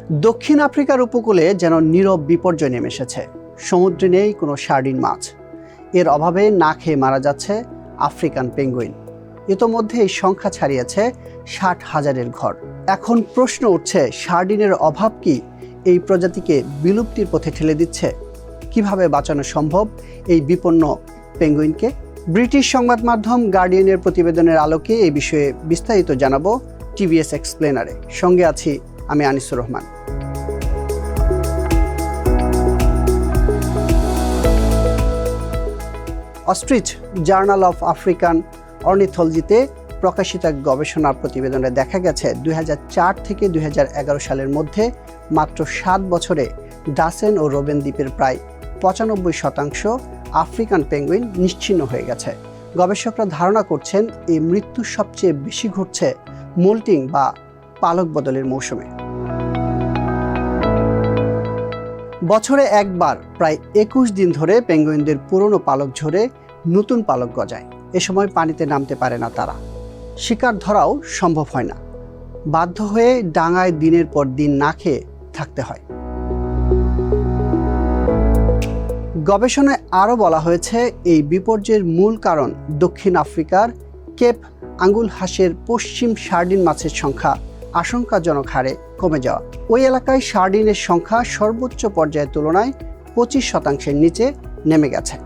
দক্ষিণ আফ্রিকার উপকূলে যেন নীরব বিপর্যয় নেমে এসেছে। সমুদ্রে নেই কোনো সার্ডিন মাছ। এর অভাবে না খেয়ে মারা যাচ্ছে আফ্রিকান পেঙ্গুইন। ইতোমধ্যে এই সংখ্যা ছাড়িয়েছে ষাট হাজারের ঘর। এখন প্রশ্ন উঠছে, সার্ডিনের অভাব কি? এই প্রজাতিকে বিলুপ্তির পথে ঠেলে দিচ্ছে। কীভাবে বাঁচানো সম্ভব এই বিপন্ন পেঙ্গুইনকে? ব্রিটিশ সংবাদ মাধ্যম গার্ডিয়ানের প্রতিবেদনের আলোকে এই বিষয়ে বিস্তারিত জানাব টিভিএস এক্সপ্লেনারে। সঙ্গে আছি আমি Anisur Rahman. Ostrich Journal of African অর্নিথোলজিতে প্রকাশিত এক গবেষণা প্রতিবেদনে দেখা গেছে, দুই হাজার চার থেকে দুই হাজার এগারো সালের মধ্যে মাত্র সাত বছরে ডাসেন ও রোবেন দ্বীপের প্রায় পঁচানব্বই শতাংশ আফ্রিকান পেঙ্গুইন নিশ্চিহ্ন হয়ে গেছে। গবেষকরা ধারণা করছেন, এই মৃত্যু সবচেয়ে বেশি ঘটছে মোল্টিং বা পালক বদলের মৌসুমে। বছরে একবার প্রায় একুশ দিন ধরে পেঙ্গুইনদের পুরনো পালক ঝরে নতুন পালক গজায়। এ সময় পানিতে নামতে পারে না তারা। শিকার ধরাও সম্ভব হয় না। বাধ্য হয়ে ডাঙায় দিনের পর দিন না খেয়ে থাকতে হয়। গবেষণায় আরও বলা হয়েছে, এই বিপর্যয়ের মূল কারণ দক্ষিণ আফ্রিকার কেপ আঙ্গুল হাঁসের পশ্চিম সার্ডিন মাছের সংখ্যা আশঙ্কাজনক হারে কমে যাওয়া। ওই এলাকায় সার্ডিনের সংখ্যা সর্বোচ্চ পর্যায়ের তুলনায় পঁচিশ শতাংশের নিচে নেমে গেছে।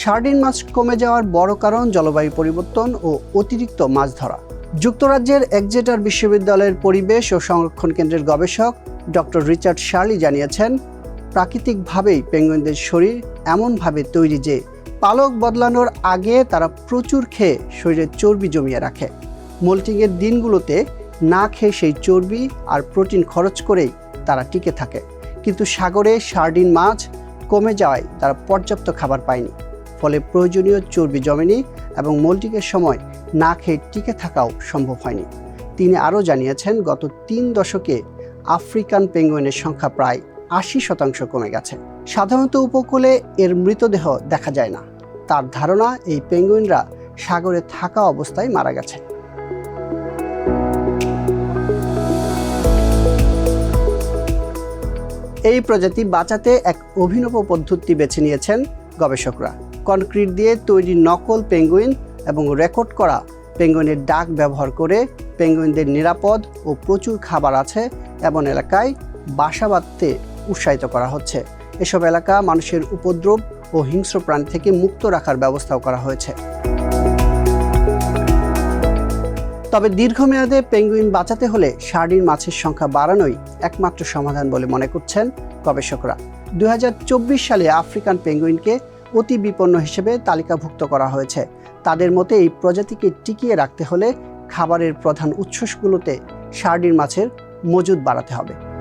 সার্ডিন মাছ কমে যাওয়ার বড় কারণ জলবায়ু পরিবর্তন ও অতিরিক্ত মাছ ধরা। যুক্তরাজ্যের এক্সেটার বিশ্ববিদ্যালয়ের পরিবেশ ও সংরক্ষণ কেন্দ্রের গবেষক ডক্টর রিচার্ড শার্লি জানিয়েছেন, প্রাকৃতিকভাবেই পেঙ্গুইনদের শরীর এমনভাবে তৈরি যে পালক বদলানোর আগে তারা প্রচুর খেয়ে শরীরে চর্বি জমিয়ে রাখে। মোল্টিংয়ের দিনগুলোতে না খেয়ে সেই চর্বি আর প্রোটিন খরচ করেই তারা টিকে থাকে। কিন্তু সাগরে সার্ডিন মাছ কমে যাওয়ায় তারা পর্যাপ্ত খাবার পায়নি। ফলে প্রয়োজনীয় চর্বি জমেনি এবং মোল্টিংয়ের সময় না খেয়ে টিকে থাকাও সম্ভব হয়নি। তিনি আরও জানিয়েছেন, গত তিন দশকে আফ্রিকান পেঙ্গুইনের সংখ্যা প্রায় আশি শতাংশ কমে গেছে। সাধারণত উপকূলে এর মৃতদেহ দেখা যায় না। তার ধারণা এই পেঙ্গুইনরা সাগরে থাকা অবস্থায় মারা গেছে। এই প্রজাতি বাঁচাতে এক অভিনব পদ্ধতি বেছে নিয়েছেন গবেষকরা। কনক্রিট দিয়ে তৈরি নকল পেঙ্গুইন এবং রেকর্ড করা পেঙ্গুইনের ডাক ব্যবহার করে পেঙ্গুইনদের নিরাপদ ও প্রচুর খাবার আছে এমন এলাকায় বাসা বাঁধতে উৎসাহিত করা হচ্ছে। এসব এলাকা মানুষের উপদ্রব ও হিংস্র প্রাণী থেকে মুক্ত রাখার ব্যবস্থাও করা হয়েছে। তবে দীর্ঘমেয়াদে পেঙ্গুইন বাঁচাতে হলে সার্ডিন মাছের সংখ্যা বাড়ানোই একমাত্র সমাধান বলে মনে করছেন গবেষকরা। দু হাজার চব্বিশ সালে আফ্রিকান পেঙ্গুইনকে অতি বিপন্ন হিসেবে তালিকাভুক্ত করা হয়েছে। তাদের মতে এই প্রজাতিকে টিকিয়ে রাখতে হলে খাবারের প্রধান উৎসগুলোতে সার্ডিন মাছের মজুদ বাড়াতে হবে।